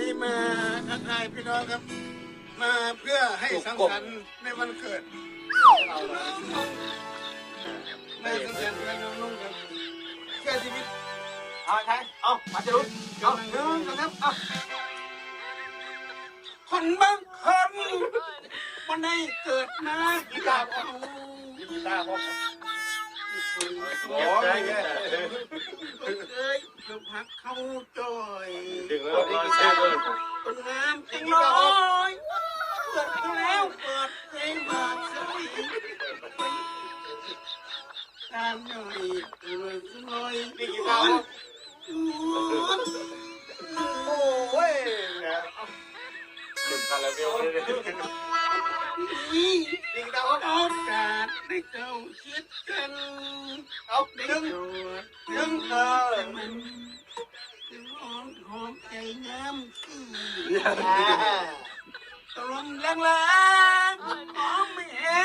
นี้มาทักทายพี่น้องครับ มาเพื่อให้สังสรรค์ในวันเกิดมาสังสรรค์กับน้องนุ่งครับเพื่อชีวิตเอาใช่เอามาจะรู้เอาหนึ่งนะครับเอาคนบางคนวันนี้เกิดมากีตาร์เอากีตาร์พ่อโอ้ยเอ้ยลูกพักเข้าจอย ดึงแล้วก็เชื่อเลย ต้นน้ำจังน้อยเปิดแล้วเปิดเพลงมาสวยตามหน่อยเลยหน่อย นี่กีตาร์ โอ้ยนะดึงกันแล้วเบลเลยนี่กีตาร์ โอกาสได้เจ้าคิดกัน เอา ได้ ดึง มใจน้ำคือตรมแรงแรงหอมไม่แห้